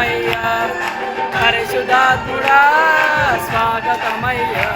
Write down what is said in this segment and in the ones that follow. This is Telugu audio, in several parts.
స్వాగతమయ్యా పరిశుధాత్ముడా స్వాగతమయ్యా.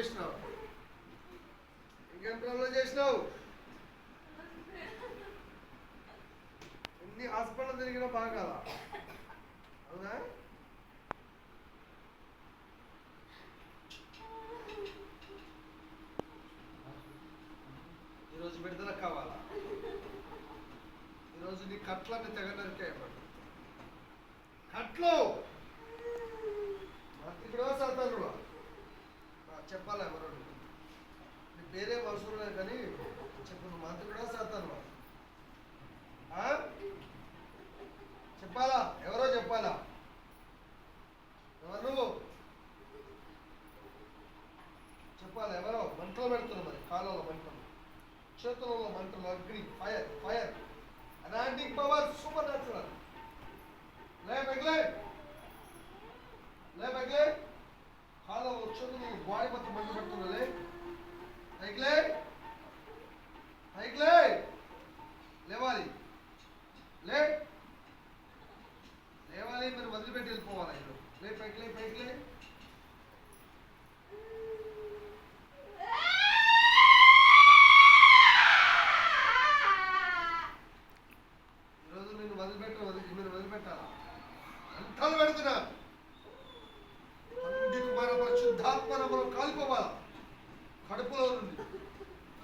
చేసినావు? ఇంకేం ప్రాబ్లం చేసినావు? ఎన్ని హాస్పిటల్ తిరిగినా బాగా కదా అవునా? రాత్రి కూడా చేస్తారు.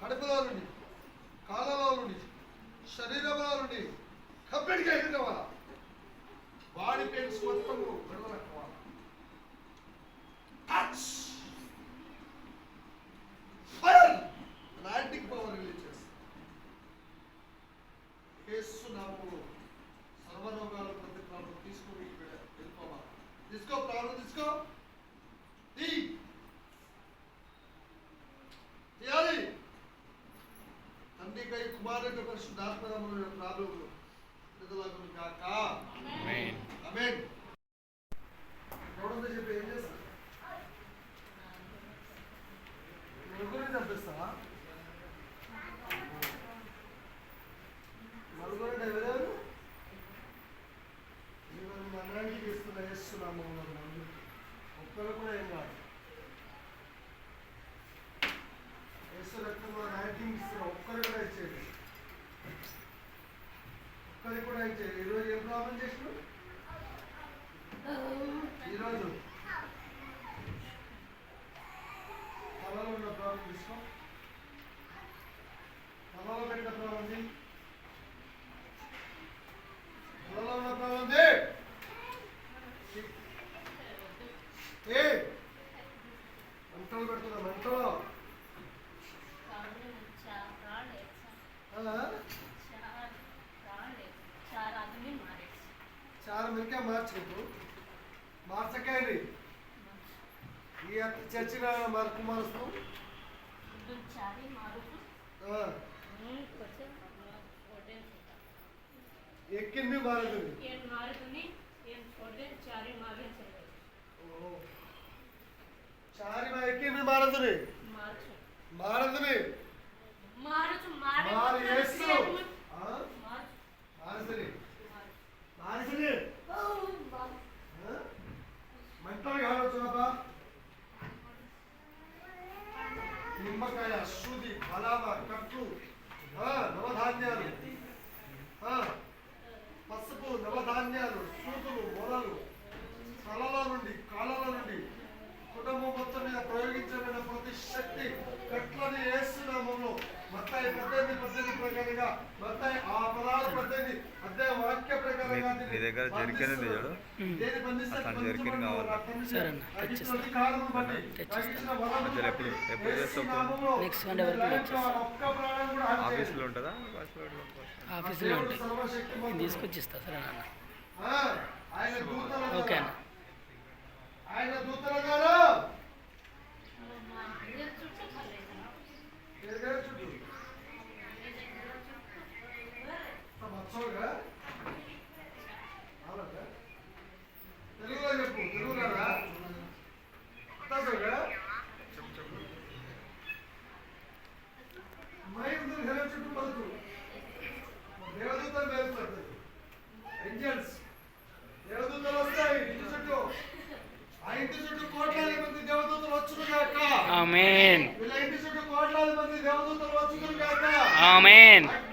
కడుపులో నుండి కాళ్ళలో నుండి శరీరంలో నుండి కప్పెడికి ఎగిరిన వాళ్ళ కుమారుడు పరిశుద్ధాత్మరముల ప్రాబ్లము విడుదలగును కాక ఆమేన్ ఆమేన్ ఎవడంతా చెప్పి ఏం చేస్తారు? ఎవరిని చంపిస్తావా? ఈరోజు ఏం ప్రాబ్లం చేసినావు? ఈరోజు? తలలో ఉన్న ప్రాబ్లం తీసుకో వచ్చిండు మార్చకాయని ఈ అత్త చర్చిలో మరకు మనసు. ఎక్కింది మారుతుంది చారి మా ఎక్కింది మారుతుంది మారుతుంది మారు ఎస్సు మెత్తగా ఆలోచనపా నిమ్మకాయ శుద్ధి బలావ కట్టు నవధాన్యాలు పసుపు నవధాన్యాలు సూతులు మొలలు తలల నుండి కాలల నుండి కుటుంబం మొత్తం మీద ప్రయోగించబడిన ప్రతి శక్తి కట్లని వేస్తున్నామో మత్తాయి పద్దెనిమిది పద్దెనిమిది ప్రకారంగా మత్తాయి ఆ పదాలు పద్దెనిమిది అదే వాక్య ప్రకారంగా మీ దగ్గర జరిగినది అట్లాంటి జరిగిన కావాలి. సరే అన్న, నాకు ఇచ్చిన తెచ్చిస్తా. అధికారమును బట్టి, తెచ్చిస్తా. నాకు ఇచ్చిన వరమును మధ్యలో ఎప్పుడు- ఎప్పుడు చేస్తావు నెక్స్ట్ సండే వరకు ఆఫీస్లో. ఉంటుందా? ఆఫీసులో ఉంటాయి తీసుకొచ్చి ఇస్తా సరే దూతల ఓకే అన్న in.